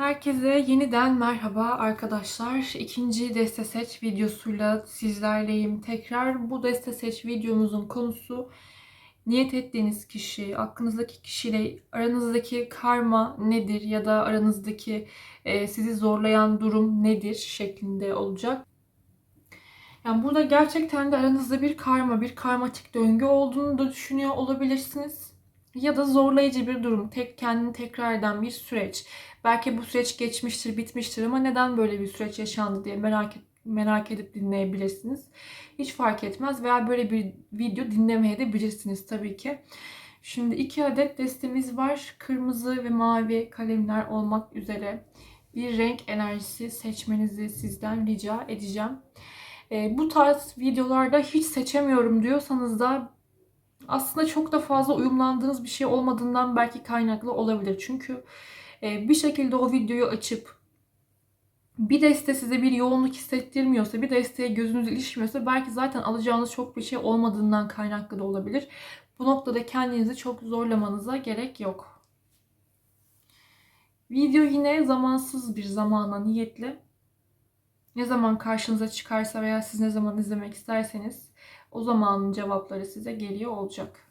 Herkese yeniden merhaba arkadaşlar. İkinci deste seç videosuyla sizlerleyim. Tekrar bu deste seç videomuzun konusu niyet ettiğiniz kişi, aklınızdaki kişiyle aranızdaki karma nedir ya da aranızdaki e, sizi zorlayan durum nedir şeklinde olacak. Yani burada gerçekten de aranızda bir karma, bir karmatik döngü olduğunu da düşünüyor olabilirsiniz. Ya da zorlayıcı bir durum, tek kendini tekrar eden bir süreç. Belki bu süreç geçmiştir, bitmiştir ama neden böyle bir süreç yaşandı diye merak et, merak edip dinleyebilirsiniz. Hiç fark etmez veya böyle bir video dinlemeye de bilirsiniz tabii ki. Şimdi iki adet destemiz var. Kırmızı ve mavi kalemler olmak üzere bir renk enerjisi seçmenizi sizden rica edeceğim. E, bu tarz videolarda hiç seçemiyorum diyorsanız da aslında çok da fazla uyumlandığınız bir şey olmadığından belki kaynaklı olabilir. Çünkü bir şekilde o videoyu açıp bir deste size bir yoğunluk hissettirmiyorsa, bir desteğe gözünüz ilişmiyorsa belki zaten alacağınız çok bir şey olmadığından kaynaklı da olabilir. Bu noktada kendinizi çok zorlamanıza gerek yok. Video yine zamansız bir zamana niyetli. Ne zaman karşınıza çıkarsa veya siz ne zaman izlemek isterseniz o zamanın cevapları size geliyor olacak.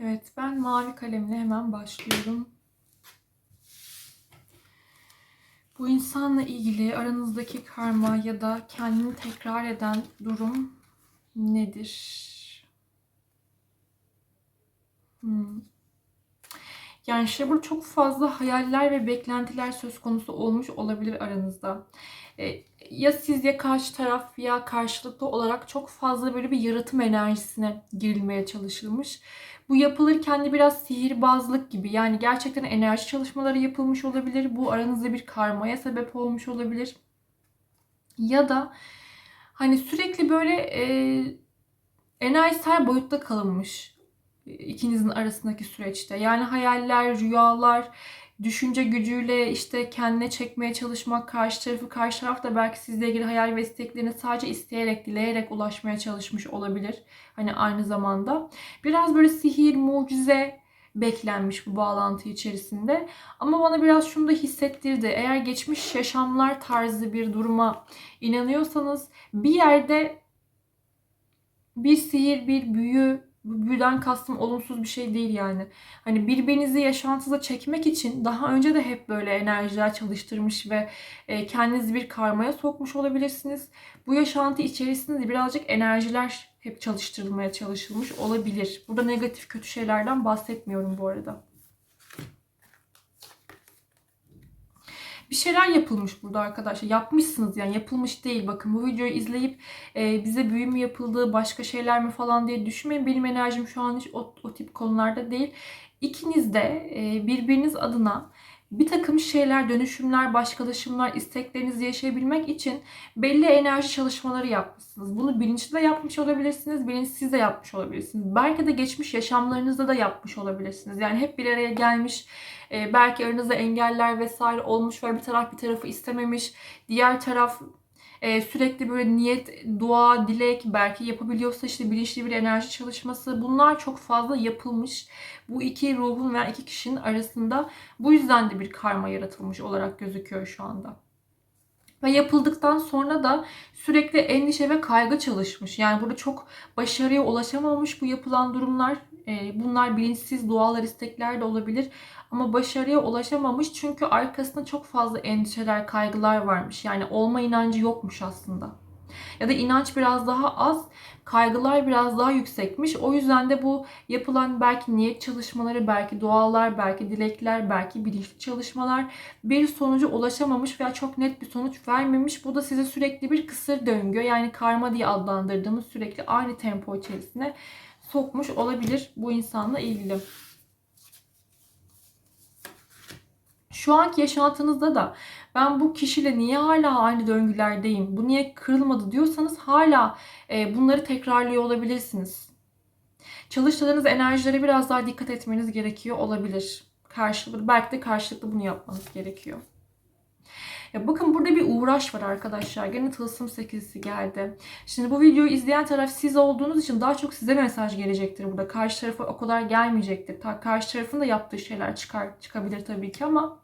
Evet, ben mavi kalemle hemen başlıyorum. Bu insanla ilgili aranızdaki karma ya da kendini tekrar eden durum nedir? Hmm. Yani işte burada çok fazla hayaller ve beklentiler söz konusu olmuş olabilir aranızda. E, ya siz ya karşı taraf ya karşılıklı olarak çok fazla böyle bir yaratım enerjisine girilmeye çalışılmış. Bu yapılırken de biraz sihirbazlık gibi. Yani gerçekten enerji çalışmaları yapılmış olabilir. Bu aranızda bir karmaya sebep olmuş olabilir. Ya da hani sürekli böyle e, enerjisel boyutta kalınmış ikinizin arasındaki süreçte. Yani hayaller, rüyalar, düşünce gücüyle işte kendine çekmeye çalışmak, karşı tarafı, karşı taraf da belki sizle ilgili hayal ve isteklerini sadece isteyerek, dileyerek ulaşmaya çalışmış olabilir. Hani aynı zamanda. Biraz böyle sihir, mucize beklenmiş bu bağlantı içerisinde. Ama bana biraz şunu da hissettirdi. Eğer geçmiş yaşamlar tarzı bir duruma inanıyorsanız bir yerde bir sihir, bir büyü, büyüden kastım olumsuz bir şey değil yani. Hani birbirinizi yaşantınıza çekmek için daha önce de hep böyle enerjiler çalıştırmış ve e, kendinizi bir karmaya sokmuş olabilirsiniz. Bu yaşantı içerisinde birazcık enerjiler hep çalıştırılmaya çalışılmış olabilir. Burada negatif kötü şeylerden bahsetmiyorum bu arada. Bir şeyler yapılmış burada arkadaşlar. Yapmışsınız yani yapılmış değil. Bakın bu videoyu izleyip e, bize büyü mü yapıldı, başka şeyler mi falan diye düşünmeyin. Benim enerjim şu an hiç o, o tip konularda değil. İkiniz de e, birbiriniz adına bir takım şeyler, dönüşümler, başkalaşımlar, isteklerinizi yaşayabilmek için belli enerji çalışmaları yapmışsınız. Bunu bilinçli de yapmış olabilirsiniz, bilinçsiz de yapmış olabilirsiniz. Belki de geçmiş yaşamlarınızda da yapmış olabilirsiniz. Yani hep bir araya gelmiş, e, belki aranızda engeller vesaire olmuş ve bir taraf bir tarafı istememiş, diğer taraf e, sürekli böyle niyet, dua, dilek belki yapabiliyorsa işte bilinçli bir enerji çalışması bunlar çok fazla yapılmış. Bu iki ruhun veya iki kişinin arasında bu yüzden de bir karma yaratılmış olarak gözüküyor şu anda. Ve yapıldıktan sonra da sürekli endişe ve kaygı çalışmış. Yani burada çok başarıya ulaşamamış bu yapılan durumlar. E, bunlar bilinçsiz dualar, istekler de olabilir. Ama başarıya ulaşamamış çünkü arkasında çok fazla endişeler, kaygılar varmış. Yani olma inancı yokmuş aslında. Ya da inanç biraz daha az, kaygılar biraz daha yüksekmiş. O yüzden de bu yapılan belki niyet çalışmaları, belki dualar, belki dilekler, belki bilinçli çalışmalar bir sonuca ulaşamamış veya çok net bir sonuç vermemiş. Bu da size sürekli bir kısır döngü yani karma diye adlandırdığımız sürekli aynı tempo içerisine sokmuş olabilir bu insanla ilgili. Şu anki yaşantınızda da ben bu kişiyle niye hala aynı döngülerdeyim, bu niye kırılmadı diyorsanız hala e, bunları tekrarlıyor olabilirsiniz. Çalıştığınız enerjilere biraz daha dikkat etmeniz gerekiyor olabilir. Karşılıklı, belki de karşılıklı bunu yapmanız gerekiyor. Ya bakın burada bir uğraş var arkadaşlar. Gene tılsım sekizisi geldi. Şimdi bu videoyu izleyen taraf siz olduğunuz için daha çok size mesaj gelecektir burada. Karşı tarafa o kadar gelmeyecektir. Ta karşı tarafın da yaptığı şeyler çıkar çıkabilir tabii ki ama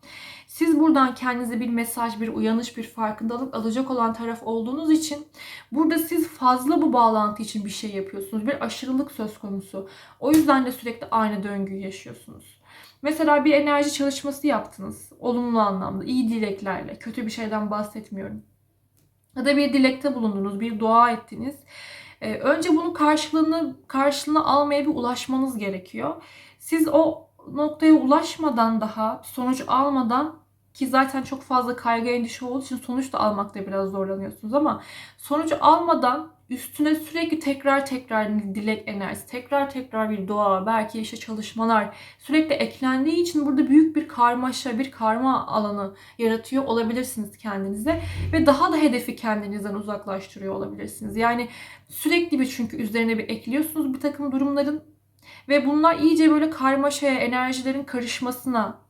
siz buradan kendinize bir mesaj, bir uyanış, bir farkındalık alacak olan taraf olduğunuz için burada siz fazla bu bağlantı için bir şey yapıyorsunuz. Bir aşırılık söz konusu. O yüzden de sürekli aynı döngüyü yaşıyorsunuz. Mesela bir enerji çalışması yaptınız. Olumlu anlamda, iyi dileklerle. Kötü bir şeyden bahsetmiyorum. Ya da bir dilekte bulundunuz, bir dua ettiniz. Ee, önce bunun karşılığını karşılığını almaya bir ulaşmanız gerekiyor. Siz o noktaya ulaşmadan daha, sonuç almadan ki zaten çok fazla kaygı endişe olduğu için sonuç da almakta biraz zorlanıyorsunuz ama sonucu almadan üstüne sürekli tekrar tekrar dilek enerjisi, tekrar tekrar bir dua, belki işte çalışmalar sürekli eklendiği için burada büyük bir karmaşa, bir karma alanı yaratıyor olabilirsiniz kendinize ve daha da hedefi kendinizden uzaklaştırıyor olabilirsiniz. Yani sürekli bir çünkü üzerine bir ekliyorsunuz bir takım durumların ve bunlar iyice böyle karmaşaya, enerjilerin karışmasına,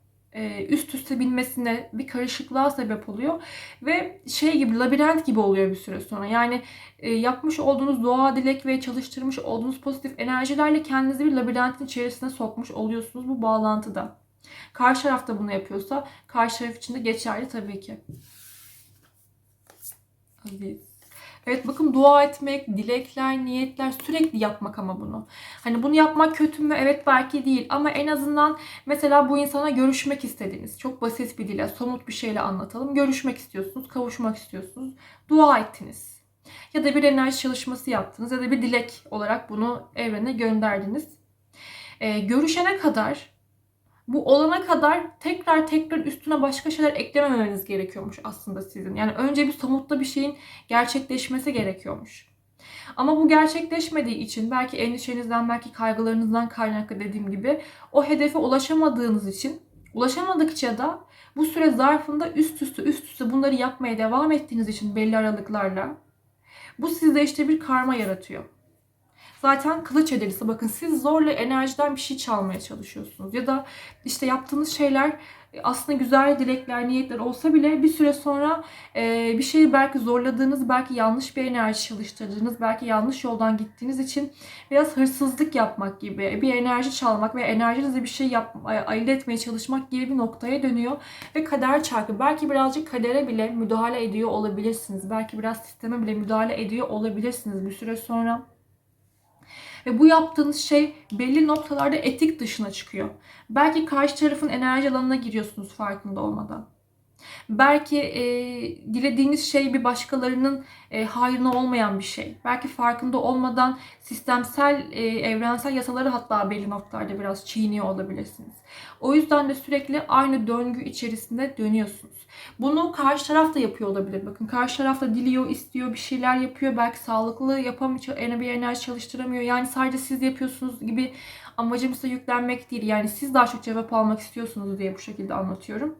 üst üste binmesine bir karışıklığa sebep oluyor ve şey gibi labirent gibi oluyor bir süre sonra. Yani e, yapmış olduğunuz dua, dilek ve çalıştırmış olduğunuz pozitif enerjilerle kendinizi bir labirentin içerisine sokmuş oluyorsunuz bu bağlantıda. Karşı taraf da bunu yapıyorsa karşı taraf için de geçerli tabii ki. Aziz. Evet bakın dua etmek, dilekler, niyetler sürekli yapmak ama bunu. Hani bunu yapmak kötü mü? Evet belki değil ama en azından mesela bu insana görüşmek istediniz. Çok basit bir dile, somut bir şeyle anlatalım. Görüşmek istiyorsunuz, kavuşmak istiyorsunuz. Dua ettiniz. Ya da bir enerji çalışması yaptınız ya da bir dilek olarak bunu evrene gönderdiniz. Ee, görüşene kadar bu olana kadar tekrar tekrar üstüne başka şeyler eklememeniz gerekiyormuş aslında sizin. Yani önce bir somutta bir şeyin gerçekleşmesi gerekiyormuş. Ama bu gerçekleşmediği için belki endişenizden, belki kaygılarınızdan kaynaklı dediğim gibi o hedefe ulaşamadığınız için, ulaşamadıkça da bu süre zarfında üst üste üst üste bunları yapmaya devam ettiğiniz için belli aralıklarla bu sizde işte bir karma yaratıyor. Zaten kılıç edilisi bakın siz zorla enerjiden bir şey çalmaya çalışıyorsunuz. Ya da işte yaptığınız şeyler e, aslında güzel dilekler, niyetler olsa bile bir süre sonra e, bir şeyi belki zorladığınız, belki yanlış bir enerji çalıştırdığınız, belki yanlış yoldan gittiğiniz için biraz hırsızlık yapmak gibi, bir enerji çalmak ve enerjinizle bir şey yap, ayırt etmeye çalışmak gibi bir noktaya dönüyor. Ve kader çarkı. Belki birazcık kadere bile müdahale ediyor olabilirsiniz. Belki biraz sisteme bile müdahale ediyor olabilirsiniz bir süre sonra. Ve bu yaptığınız şey belli noktalarda etik dışına çıkıyor. Belki karşı tarafın enerji alanına giriyorsunuz farkında olmadan. Belki e, dilediğiniz şey bir başkalarının e, hayrına olmayan bir şey. Belki farkında olmadan sistemsel, e, evrensel yasaları hatta belli noktalarda biraz çiğniyor olabilirsiniz. O yüzden de sürekli aynı döngü içerisinde dönüyorsunuz. Bunu karşı taraf da yapıyor olabilir. Bakın karşı taraf da diliyor, istiyor, bir şeyler yapıyor. Belki sağlıklı yapamıyor, bir enerji çalıştıramıyor. Yani sadece siz yapıyorsunuz gibi amacım size yüklenmek değil. Yani siz daha çok cevap almak istiyorsunuz diye bu şekilde anlatıyorum.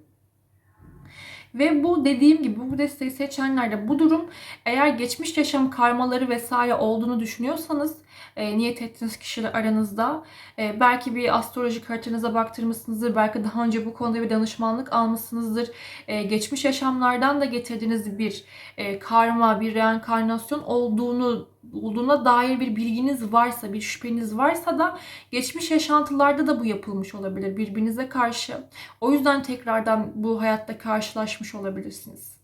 Ve bu dediğim gibi bu desteği seçenlerde bu durum eğer geçmiş yaşam karmaları vesaire olduğunu düşünüyorsanız e, niyet ettiğiniz kişiler aranızda e, belki bir astrolojik haritanıza baktırmışsınızdır. Belki daha önce bu konuda bir danışmanlık almışsınızdır. E, geçmiş yaşamlardan da getirdiğiniz bir e, karma, bir reenkarnasyon olduğunu olduğuna dair bir bilginiz varsa, bir şüpheniz varsa da geçmiş yaşantılarda da bu yapılmış olabilir birbirinize karşı. O yüzden tekrardan bu hayatta karşılaşmış olabilirsiniz.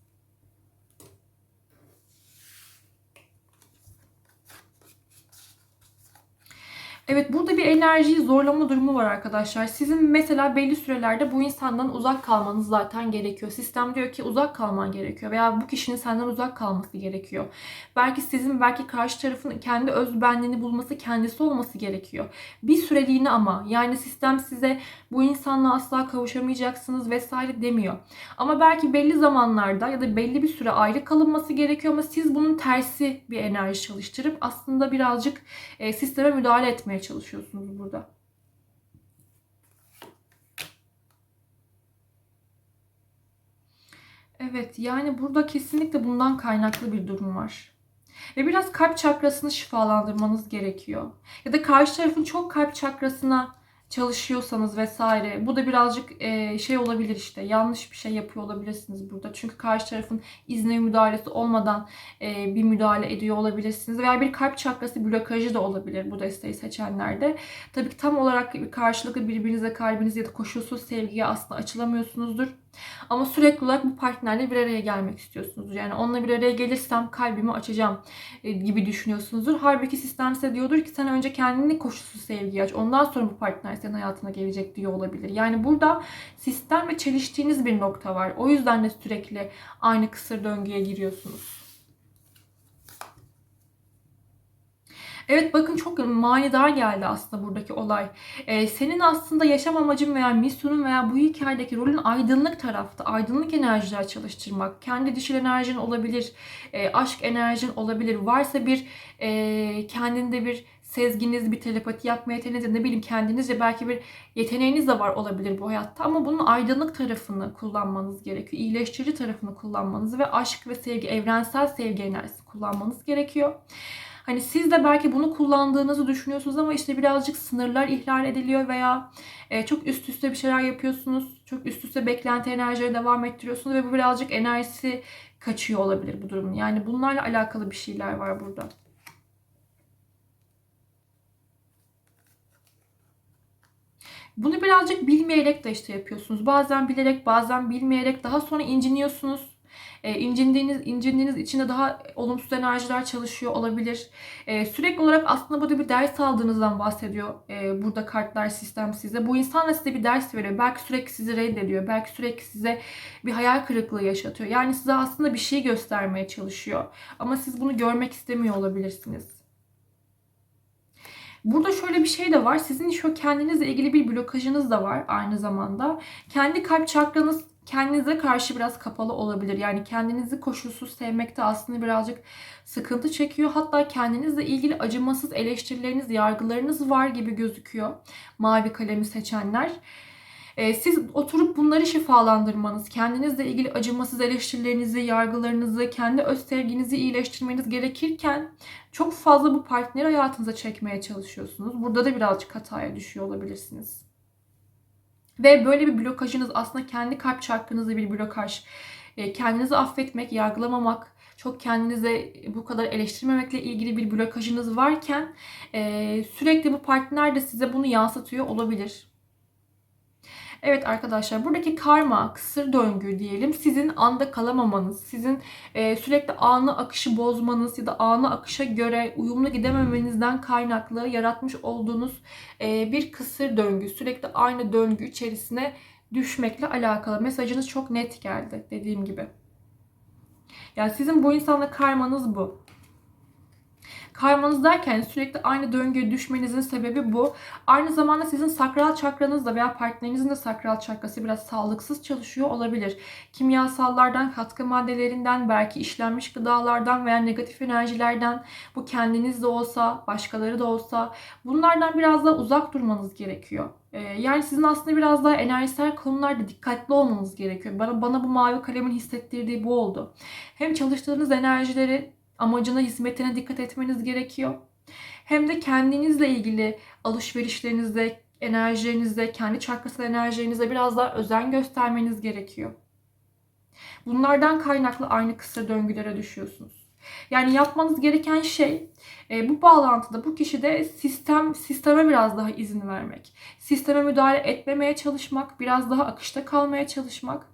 Evet burada bir enerjiyi zorlama durumu var arkadaşlar. Sizin mesela belli sürelerde bu insandan uzak kalmanız zaten gerekiyor. Sistem diyor ki uzak kalman gerekiyor veya bu kişinin senden uzak kalması gerekiyor. Belki sizin belki karşı tarafın kendi öz benliğini bulması kendisi olması gerekiyor. Bir süreliğine ama yani sistem size bu insanla asla kavuşamayacaksınız vesaire demiyor. Ama belki belli zamanlarda ya da belli bir süre ayrı kalınması gerekiyor ama siz bunun tersi bir enerji çalıştırıp aslında birazcık e, sisteme müdahale etmeye çalışıyorsunuz burada. Evet yani burada kesinlikle bundan kaynaklı bir durum var. Ve biraz kalp çakrasını şifalandırmanız gerekiyor. Ya da karşı tarafın çok kalp çakrasına çalışıyorsanız vesaire bu da birazcık e, şey olabilir işte yanlış bir şey yapıyor olabilirsiniz burada. Çünkü karşı tarafın izni müdahalesi olmadan e, bir müdahale ediyor olabilirsiniz veya bir kalp çakrası blokajı da olabilir bu desteği seçenlerde. Tabii ki tam olarak karşılıklı birbirinize kalbiniz ya da koşulsuz sevgiye aslında açılamıyorsunuzdur. Ama sürekli olarak bu partnerle bir araya gelmek istiyorsunuz. Yani onunla bir araya gelirsem kalbimi açacağım e, gibi düşünüyorsunuzdur. Halbuki sistem size diyordur ki sen önce kendini koşulsuz sevgiye aç. Ondan sonra bu partner senin hayatına gelecek diyor olabilir. Yani burada sistem ve çeliştiğiniz bir nokta var. O yüzden de sürekli aynı kısır döngüye giriyorsunuz. Evet bakın çok manidar geldi aslında buradaki olay. Ee, senin aslında yaşam amacın veya misyonun veya bu hikayedeki rolün aydınlık tarafta. Aydınlık enerjiler çalıştırmak. Kendi dişil enerjin olabilir. E, aşk enerjin olabilir. Varsa bir e, kendinde bir sezginiz, bir telepati yapma yeteneğiniz, ne bileyim kendinizce belki bir yeteneğiniz de var olabilir bu hayatta ama bunun aydınlık tarafını kullanmanız gerekiyor. İyileştirici tarafını kullanmanız ve aşk ve sevgi, evrensel sevgi enerjisi kullanmanız gerekiyor. Hani siz de belki bunu kullandığınızı düşünüyorsunuz ama işte birazcık sınırlar ihlal ediliyor veya e, çok üst üste bir şeyler yapıyorsunuz. Çok üst üste beklenti enerjileri devam ettiriyorsunuz ve bu birazcık enerjisi kaçıyor olabilir bu durumun. Yani bunlarla alakalı bir şeyler var burada. Bunu birazcık bilmeyerek de işte yapıyorsunuz. Bazen bilerek, bazen bilmeyerek daha sonra inciniyorsunuz. E, incindiğiniz, incindiğiniz içinde daha olumsuz enerjiler çalışıyor olabilir. E, sürekli olarak aslında burada bir ders aldığınızdan bahsediyor e, burada kartlar sistem size. Bu insan size bir ders veriyor. Belki sürekli sizi reddediyor. Belki sürekli size bir hayal kırıklığı yaşatıyor. Yani size aslında bir şey göstermeye çalışıyor. Ama siz bunu görmek istemiyor olabilirsiniz. Burada şöyle bir şey de var. Sizin şu kendinizle ilgili bir blokajınız da var aynı zamanda. Kendi kalp çakranız kendinize karşı biraz kapalı olabilir. Yani kendinizi koşulsuz sevmekte aslında birazcık sıkıntı çekiyor. Hatta kendinizle ilgili acımasız eleştirileriniz, yargılarınız var gibi gözüküyor. Mavi kalemi seçenler. Ee, siz oturup bunları şifalandırmanız, kendinizle ilgili acımasız eleştirilerinizi, yargılarınızı, kendi öz sevginizi iyileştirmeniz gerekirken çok fazla bu partneri hayatınıza çekmeye çalışıyorsunuz. Burada da birazcık hataya düşüyor olabilirsiniz. Ve böyle bir blokajınız aslında kendi kalp çarkınızda bir blokaj. E, kendinizi affetmek, yargılamamak, çok kendinize bu kadar eleştirmemekle ilgili bir blokajınız varken e, sürekli bu partner de size bunu yansıtıyor olabilir. Evet arkadaşlar buradaki karma, kısır döngü diyelim sizin anda kalamamanız, sizin e, sürekli anı akışı bozmanız ya da anı akışa göre uyumlu gidememenizden kaynaklı yaratmış olduğunuz e, bir kısır döngü. Sürekli aynı döngü içerisine düşmekle alakalı. Mesajınız çok net geldi dediğim gibi. Yani sizin bu insanla karmanız bu. Kaymanız derken sürekli aynı döngüye düşmenizin sebebi bu. Aynı zamanda sizin sakral çakranızda veya partnerinizin de sakral çakrası biraz sağlıksız çalışıyor olabilir. Kimyasallardan, katkı maddelerinden, belki işlenmiş gıdalardan veya negatif enerjilerden bu kendiniz de olsa, başkaları da olsa bunlardan biraz daha uzak durmanız gerekiyor. Ee, yani sizin aslında biraz daha enerjisel konularda dikkatli olmanız gerekiyor. Bana, bana bu mavi kalemin hissettirdiği bu oldu. Hem çalıştığınız enerjileri amacına, hizmetine dikkat etmeniz gerekiyor. Hem de kendinizle ilgili alışverişlerinizde, enerjilerinizde, kendi çakrasal enerjilerinizde biraz daha özen göstermeniz gerekiyor. Bunlardan kaynaklı aynı kısa döngülere düşüyorsunuz. Yani yapmanız gereken şey e, bu bağlantıda bu kişide sistem sisteme biraz daha izin vermek. Sisteme müdahale etmemeye çalışmak, biraz daha akışta kalmaya çalışmak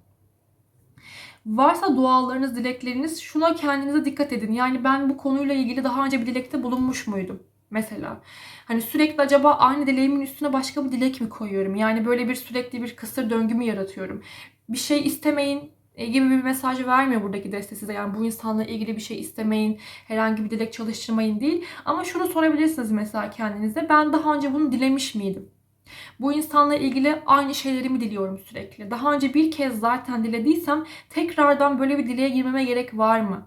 Varsa dualarınız, dilekleriniz şuna kendinize dikkat edin. Yani ben bu konuyla ilgili daha önce bir dilekte bulunmuş muydum? Mesela. Hani sürekli acaba aynı dileğimin üstüne başka bir dilek mi koyuyorum? Yani böyle bir sürekli bir kısır döngü mü yaratıyorum? Bir şey istemeyin e, gibi bir mesajı vermiyor buradaki deste size. Yani bu insanla ilgili bir şey istemeyin, herhangi bir dilek çalıştırmayın değil. Ama şunu sorabilirsiniz mesela kendinize. Ben daha önce bunu dilemiş miydim? Bu insanla ilgili aynı şeyleri mi diliyorum sürekli? Daha önce bir kez zaten dilediysem tekrardan böyle bir dileğe girmeme gerek var mı?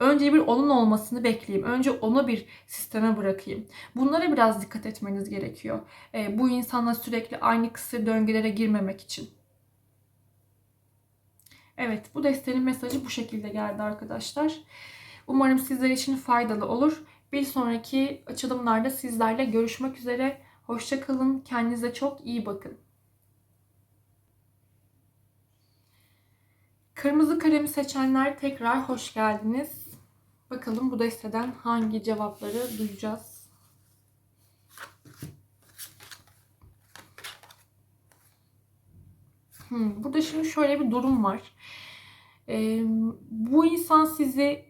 Önce bir onun olmasını bekleyeyim. Önce ona bir sisteme bırakayım. Bunlara biraz dikkat etmeniz gerekiyor. E, bu insanla sürekli aynı kısır döngülere girmemek için. Evet bu destenin mesajı bu şekilde geldi arkadaşlar. Umarım sizler için faydalı olur. Bir sonraki açılımlarda sizlerle görüşmek üzere. Hoşça kalın. Kendinize çok iyi bakın. Kırmızı kalemi seçenler tekrar hoş geldiniz. Bakalım bu desteden hangi cevapları duyacağız. Hmm, burada şimdi şöyle bir durum var. Ee, bu insan sizi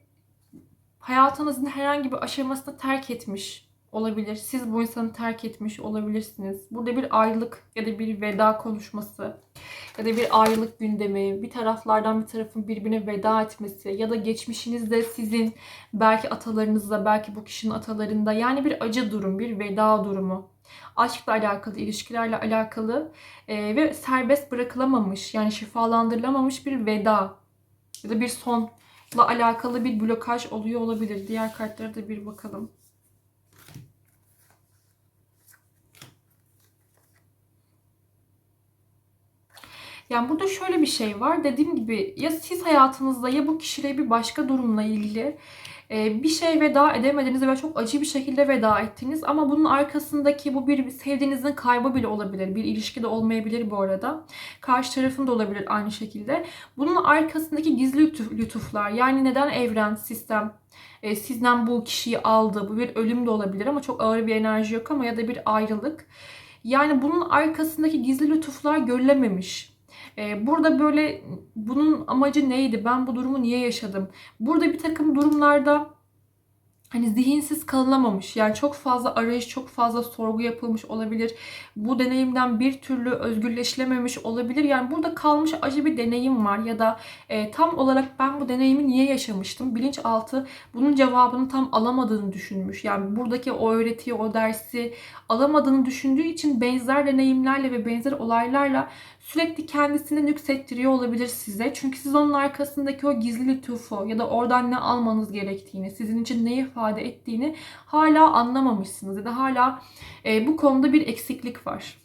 hayatınızın herhangi bir aşamasında terk etmiş olabilir. Siz bu insanı terk etmiş olabilirsiniz. Burada bir ayrılık ya da bir veda konuşması ya da bir ayrılık gündemi, bir taraflardan bir tarafın birbirine veda etmesi ya da geçmişinizde sizin belki atalarınızla, belki bu kişinin atalarında yani bir acı durum, bir veda durumu. Aşkla alakalı, ilişkilerle alakalı e, ve serbest bırakılamamış yani şifalandırılamamış bir veda ya da bir sonla alakalı bir blokaj oluyor olabilir. Diğer kartlara da bir bakalım. Yani burada şöyle bir şey var. Dediğim gibi ya siz hayatınızda ya bu kişiyle bir başka durumla ilgili e, bir şey veda edemediniz ve çok acı bir şekilde veda ettiniz. Ama bunun arkasındaki bu bir sevdiğinizin kaybı bile olabilir. Bir ilişki de olmayabilir bu arada. Karşı tarafın da olabilir aynı şekilde. Bunun arkasındaki gizli lütuflar yani neden evren, sistem e, sizden bu kişiyi aldı. Bu bir ölüm de olabilir ama çok ağır bir enerji yok ama ya da bir ayrılık. Yani bunun arkasındaki gizli lütuflar görülememiş ee, burada böyle bunun amacı neydi? Ben bu durumu niye yaşadım? Burada bir takım durumlarda hani zihinsiz kalınamamış. Yani çok fazla arayış, çok fazla sorgu yapılmış olabilir. Bu deneyimden bir türlü özgürleşilememiş olabilir. Yani burada kalmış acı bir deneyim var ya da e, tam olarak ben bu deneyimi niye yaşamıştım? Bilinçaltı bunun cevabını tam alamadığını düşünmüş. Yani buradaki o öğretiyi, o dersi alamadığını düşündüğü için benzer deneyimlerle ve benzer olaylarla sürekli kendisini nüksettiriyor olabilir size. Çünkü siz onun arkasındaki o gizli lütufu ya da oradan ne almanız gerektiğini, sizin için ne ifade ettiğini hala anlamamışsınız ya da hala e, bu konuda bir eksiklik var.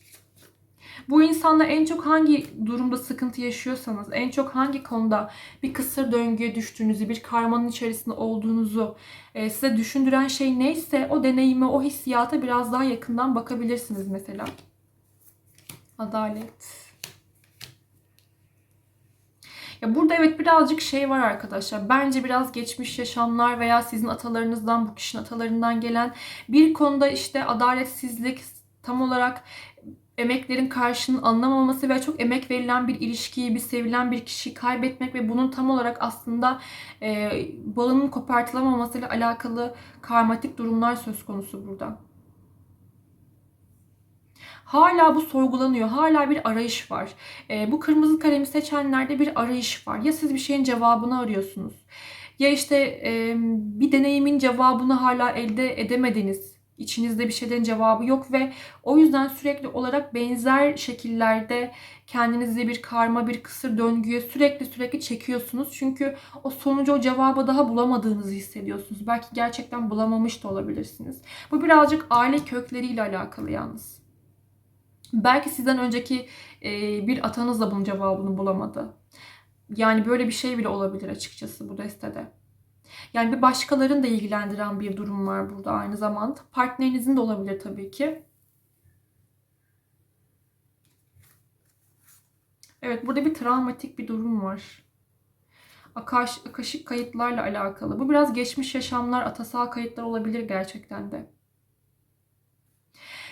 Bu insanla en çok hangi durumda sıkıntı yaşıyorsanız, en çok hangi konuda bir kısır döngüye düştüğünüzü, bir karmanın içerisinde olduğunuzu e, size düşündüren şey neyse o deneyime, o hissiyata biraz daha yakından bakabilirsiniz mesela. Adalet. Ya burada evet birazcık şey var arkadaşlar. Bence biraz geçmiş yaşamlar veya sizin atalarınızdan, bu kişinin atalarından gelen bir konuda işte adaletsizlik tam olarak emeklerin karşının alınamaması ve çok emek verilen bir ilişkiyi, bir sevilen bir kişiyi kaybetmek ve bunun tam olarak aslında e, bağının kopartılamamasıyla alakalı karmatik durumlar söz konusu burada. Hala bu sorgulanıyor. Hala bir arayış var. E, bu kırmızı kalemi seçenlerde bir arayış var. Ya siz bir şeyin cevabını arıyorsunuz. Ya işte e, bir deneyimin cevabını hala elde edemediniz. İçinizde bir şeyden cevabı yok ve o yüzden sürekli olarak benzer şekillerde kendinizi bir karma, bir kısır döngüye sürekli sürekli çekiyorsunuz. Çünkü o sonucu, o cevabı daha bulamadığınızı hissediyorsunuz. Belki gerçekten bulamamış da olabilirsiniz. Bu birazcık aile kökleriyle alakalı yalnız. Belki sizden önceki e, bir atanız da bunun cevabını bulamadı. Yani böyle bir şey bile olabilir açıkçası bu destede. Yani bir başkalarını da ilgilendiren bir durum var burada aynı zamanda. Partnerinizin de olabilir tabii ki. Evet burada bir travmatik bir durum var. Akaş, akaşık kayıtlarla alakalı. Bu biraz geçmiş yaşamlar, atasal kayıtlar olabilir gerçekten de.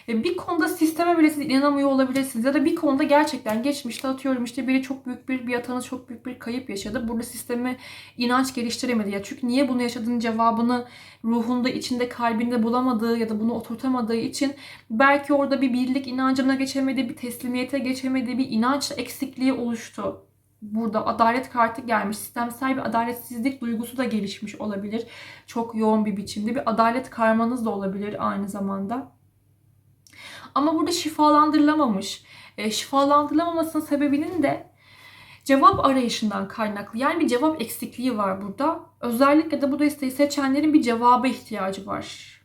E, bir konuda sisteme bile siz inanamıyor olabilirsiniz. Ya da bir konuda gerçekten geçmişte atıyorum işte biri çok büyük bir, bir atanız çok büyük bir kayıp yaşadı. Burada sisteme inanç geliştiremedi. Ya çünkü niye bunu yaşadığının cevabını ruhunda, içinde, kalbinde bulamadığı ya da bunu oturtamadığı için belki orada bir birlik inancına geçemedi, bir teslimiyete geçemedi, bir inanç eksikliği oluştu burada adalet kartı gelmiş. Sistemsel bir adaletsizlik duygusu da gelişmiş olabilir. Çok yoğun bir biçimde. Bir adalet karmanız da olabilir aynı zamanda. Ama burada şifalandırılamamış. E, şifalandırılamamasının sebebinin de cevap arayışından kaynaklı. Yani bir cevap eksikliği var burada. Özellikle de bu desteği seçenlerin bir cevaba ihtiyacı var.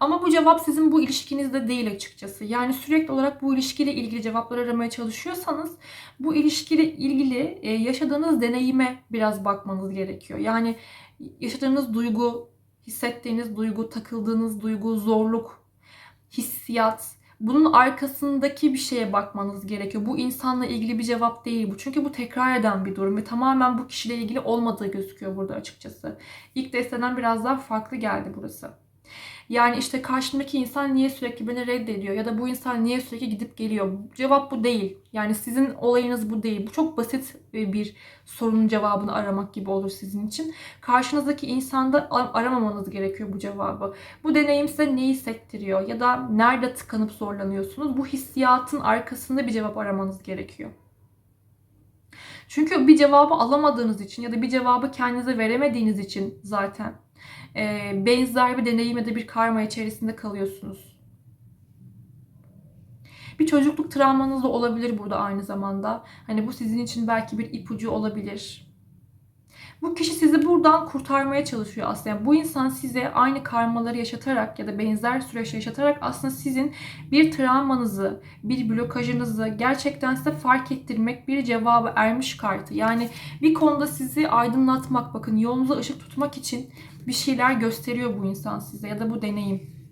Ama bu cevap sizin bu ilişkinizde değil açıkçası. Yani sürekli olarak bu ilişkiyle ilgili cevaplar aramaya çalışıyorsanız bu ilişkiyle ilgili e, yaşadığınız deneyime biraz bakmanız gerekiyor. Yani yaşadığınız duygu, hissettiğiniz duygu, takıldığınız duygu, zorluk, hissiyat, bunun arkasındaki bir şeye bakmanız gerekiyor. Bu insanla ilgili bir cevap değil bu. Çünkü bu tekrar eden bir durum ve tamamen bu kişiyle ilgili olmadığı gözüküyor burada açıkçası. İlk desteden biraz daha farklı geldi burası. Yani işte karşımdaki insan niye sürekli beni reddediyor ya da bu insan niye sürekli gidip geliyor? Cevap bu değil. Yani sizin olayınız bu değil. Bu çok basit bir sorunun cevabını aramak gibi olur sizin için. Karşınızdaki insanda aramamanız gerekiyor bu cevabı. Bu deneyim size ne hissettiriyor ya da nerede tıkanıp zorlanıyorsunuz? Bu hissiyatın arkasında bir cevap aramanız gerekiyor. Çünkü bir cevabı alamadığınız için ya da bir cevabı kendinize veremediğiniz için zaten e, benzer bir deneyim ya da bir karma içerisinde kalıyorsunuz. Bir çocukluk travmanız da olabilir burada aynı zamanda. Hani bu sizin için belki bir ipucu olabilir. Bu kişi sizi buradan kurtarmaya çalışıyor aslında. Yani bu insan size aynı karmaları yaşatarak ya da benzer süreç yaşatarak aslında sizin bir travmanızı, bir blokajınızı gerçekten size fark ettirmek bir cevabı ermiş kartı. Yani bir konuda sizi aydınlatmak, bakın yolunuza ışık tutmak için bir şeyler gösteriyor bu insan size ya da bu deneyim.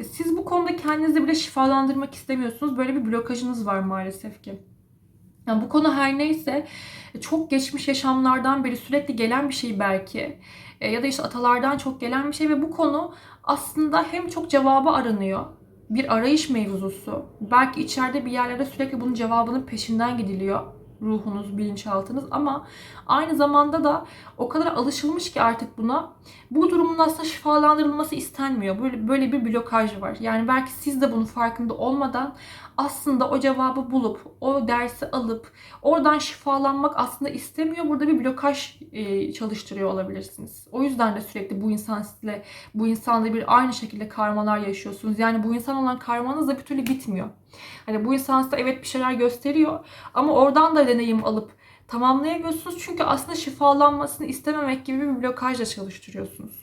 E, siz bu konuda kendinizi bile şifalandırmak istemiyorsunuz. Böyle bir blokajınız var maalesef ki. Yani bu konu her neyse çok geçmiş yaşamlardan beri sürekli gelen bir şey belki. E, ya da işte atalardan çok gelen bir şey ve bu konu aslında hem çok cevabı aranıyor. Bir arayış mevzusu. Belki içeride bir yerlerde sürekli bunun cevabının peşinden gidiliyor ruhunuz, bilinçaltınız ama aynı zamanda da o kadar alışılmış ki artık buna bu durumun aslında şifalandırılması istenmiyor. Böyle, böyle bir blokaj var. Yani belki siz de bunun farkında olmadan aslında o cevabı bulup, o dersi alıp oradan şifalanmak aslında istemiyor. Burada bir blokaj e, çalıştırıyor olabilirsiniz. O yüzden de sürekli bu insan sizle, bu insanla bir aynı şekilde karmalar yaşıyorsunuz. Yani bu insan olan karmanız da bir türlü bitmiyor. Hani bu insan size evet bir şeyler gösteriyor ama oradan da deneyim alıp tamamlayamıyorsunuz. Çünkü aslında şifalanmasını istememek gibi bir blokajla çalıştırıyorsunuz.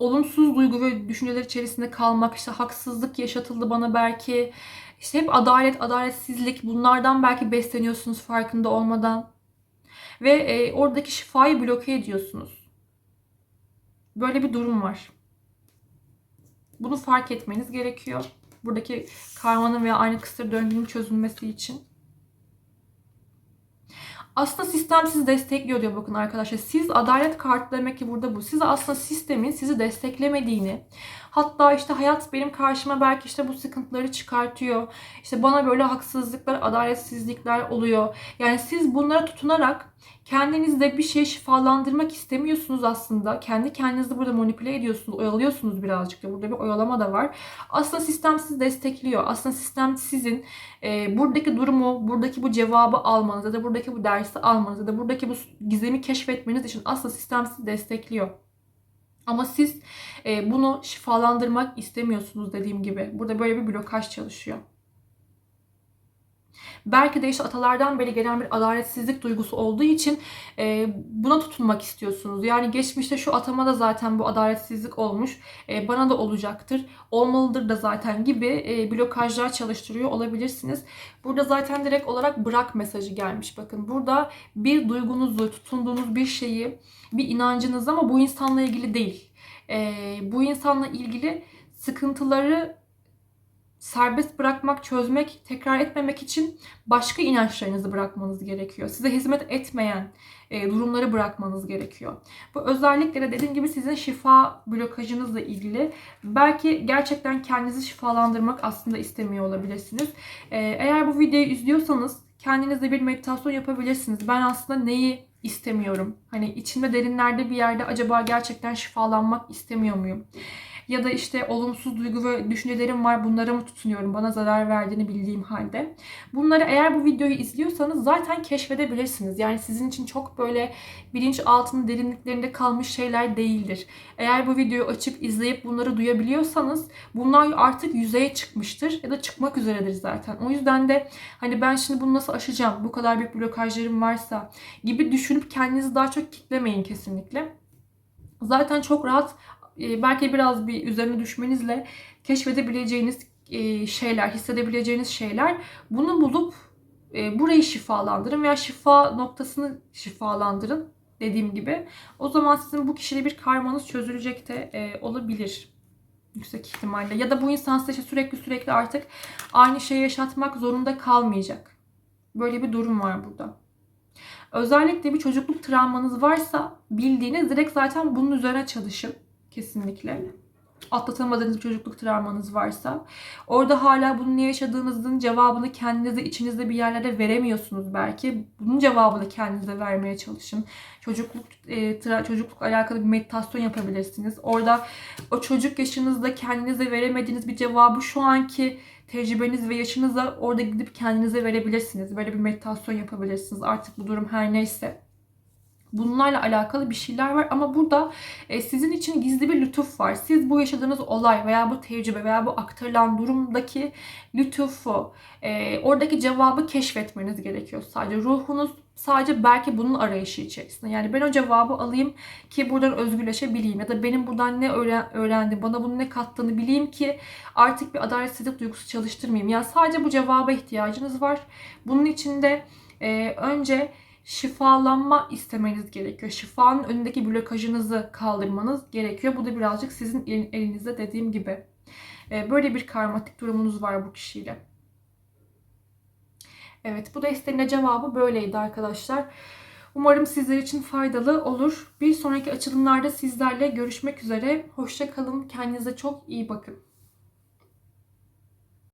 Olumsuz duygu ve düşünceler içerisinde kalmak, işte haksızlık yaşatıldı bana belki. İşte hep adalet, adaletsizlik bunlardan belki besleniyorsunuz farkında olmadan. Ve e, oradaki şifayı bloke ediyorsunuz. Böyle bir durum var. Bunu fark etmeniz gerekiyor. Buradaki karmanın veya aynı kısır döngünün çözülmesi için. Aslında sistem sizi destekliyor diyor bakın arkadaşlar. Siz adalet kartı demek ki burada bu. Siz aslında sistemin sizi desteklemediğini, hatta işte hayat benim karşıma belki işte bu sıkıntıları çıkartıyor. İşte bana böyle haksızlıklar, adaletsizlikler oluyor. Yani siz bunlara tutunarak kendinizde bir şey şifalandırmak istemiyorsunuz aslında. Kendi kendinizi burada manipüle ediyorsunuz, oyalıyorsunuz birazcık da. Burada bir oyalama da var. Aslında sistem sizi destekliyor. Aslında sistem sizin e, buradaki durumu, buradaki bu cevabı almanız ya da buradaki bu dersi almanız ya da buradaki bu gizemi keşfetmeniz için aslında sistem sizi destekliyor. Ama siz e, bunu şifalandırmak istemiyorsunuz dediğim gibi. Burada böyle bir blokaj çalışıyor. Belki de işte atalardan beri gelen bir adaletsizlik duygusu olduğu için e, buna tutunmak istiyorsunuz. Yani geçmişte şu atama da zaten bu adaletsizlik olmuş. E, bana da olacaktır. Olmalıdır da zaten gibi e, blokajlar çalıştırıyor olabilirsiniz. Burada zaten direkt olarak bırak mesajı gelmiş. Bakın burada bir duygunuzu, tutunduğunuz bir şeyi, bir inancınız ama bu insanla ilgili değil. E, bu insanla ilgili sıkıntıları serbest bırakmak, çözmek, tekrar etmemek için başka inançlarınızı bırakmanız gerekiyor. Size hizmet etmeyen e, durumları bırakmanız gerekiyor. Bu özellikle de dediğim gibi sizin şifa blokajınızla ilgili. Belki gerçekten kendinizi şifalandırmak aslında istemiyor olabilirsiniz. E, eğer bu videoyu izliyorsanız kendinizde bir meditasyon yapabilirsiniz. Ben aslında neyi istemiyorum? Hani içimde derinlerde bir yerde acaba gerçekten şifalanmak istemiyor muyum? Ya da işte olumsuz duygu ve düşüncelerim var bunlara mı tutunuyorum bana zarar verdiğini bildiğim halde. Bunları eğer bu videoyu izliyorsanız zaten keşfedebilirsiniz. Yani sizin için çok böyle bilinç altının derinliklerinde kalmış şeyler değildir. Eğer bu videoyu açıp izleyip bunları duyabiliyorsanız bunlar artık yüzeye çıkmıştır ya da çıkmak üzeredir zaten. O yüzden de hani ben şimdi bunu nasıl aşacağım bu kadar büyük blokajlarım varsa gibi düşünüp kendinizi daha çok kitlemeyin kesinlikle. Zaten çok rahat e, belki biraz bir üzerine düşmenizle keşfedebileceğiniz e, şeyler, hissedebileceğiniz şeyler. Bunu bulup e, burayı şifalandırın veya şifa noktasını şifalandırın dediğim gibi. O zaman sizin bu kişiyle bir karmanız çözülecek de e, olabilir yüksek ihtimalle. Ya da bu insan size işte sürekli sürekli artık aynı şeyi yaşatmak zorunda kalmayacak. Böyle bir durum var burada. Özellikle bir çocukluk travmanız varsa bildiğiniz direkt zaten bunun üzerine çalışın. Kesinlikle. Atlatamadığınız bir çocukluk travmanız varsa. Orada hala bunu niye yaşadığınızın cevabını kendinize içinizde bir yerlere veremiyorsunuz belki. Bunun cevabını kendinize vermeye çalışın. Çocukluk e, tra- çocukluk alakalı bir meditasyon yapabilirsiniz. Orada o çocuk yaşınızda kendinize veremediğiniz bir cevabı şu anki tecrübeniz ve yaşınıza orada gidip kendinize verebilirsiniz. Böyle bir meditasyon yapabilirsiniz. Artık bu durum her neyse. Bunlarla alakalı bir şeyler var ama burada e, sizin için gizli bir lütuf var. Siz bu yaşadığınız olay veya bu tecrübe veya bu aktarılan durumdaki lütufu, e, oradaki cevabı keşfetmeniz gerekiyor. Sadece ruhunuz sadece belki bunun arayışı içerisinde. Yani ben o cevabı alayım ki buradan özgürleşebileyim ya da benim buradan ne öğren öğrendim, bana bunu ne kattığını bileyim ki artık bir adaletsizlik duygusu çalıştırmayayım. Yani sadece bu cevaba ihtiyacınız var. Bunun için de e, önce şifalanma istemeniz gerekiyor. Şifanın önündeki blokajınızı kaldırmanız gerekiyor. Bu da birazcık sizin el- elinizde dediğim gibi. Ee, Böyle bir karmatik durumunuz var bu kişiyle. Evet bu desteğin de cevabı böyleydi arkadaşlar. Umarım sizler için faydalı olur. Bir sonraki açılımlarda sizlerle görüşmek üzere. Hoşça kalın. Kendinize çok iyi bakın.